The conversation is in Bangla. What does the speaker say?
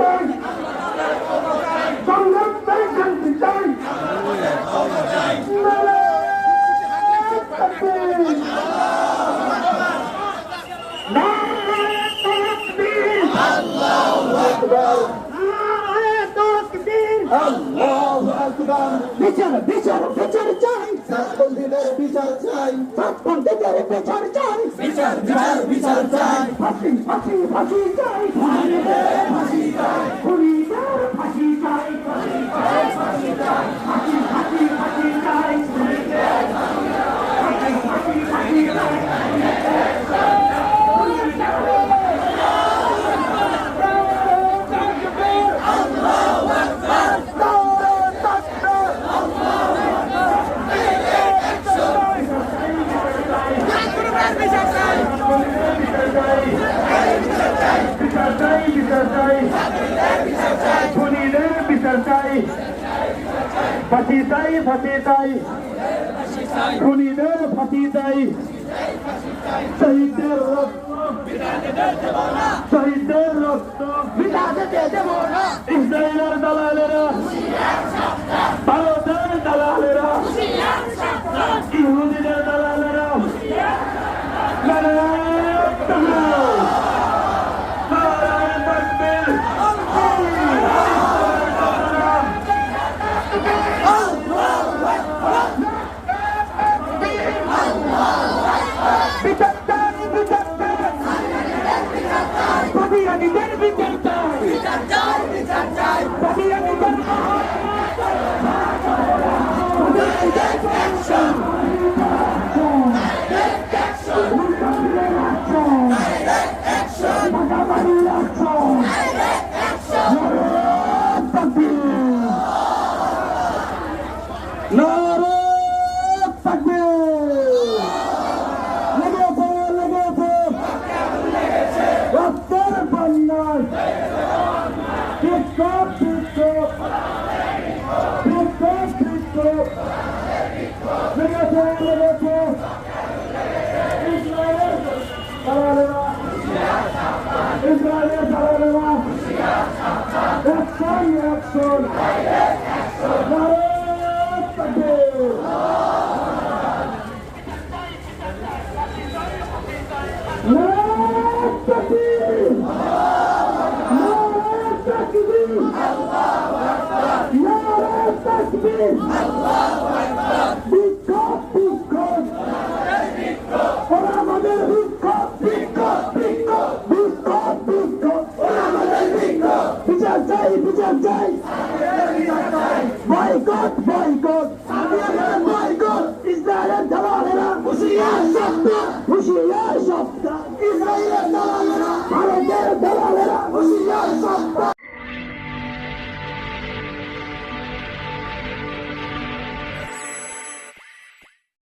চাই সংগ্রাম চাই শান্তি চাই বিচার বিচার বিচার চাই সাতবন্দীদের বিচার চাই সাতবন্দীদের বিচার চাই বিচার বিচার বিচার চাই ফাঁসি ফাঁসি ফাঁসি চাই ফাঁসি চাই খুনিদের ফাঁসি বিচার চাই খুনিদের বিচার চাই ফাঁসি চাই ফাঁসি চাই খুনিদের ফাঁসি চাই শহীদের রক্ত শহীদের রক্ত ইসরায়েলের দালালেরা চাই। কবিরানীদের বিচার চাই। কবিরানীদের নারে বিক্ষোভ বিক্ষোভ লেগে পড়ো লেগে পড়ো ইসরায়েলের দালালেরা ইসরায়েলের দালালেরা action action boycott boycott boycott ইসরায়েলের দালালেরা হুশিয়ার শব্দ হুশিয়ার শব্দ ইসরায়েলের দালালেরা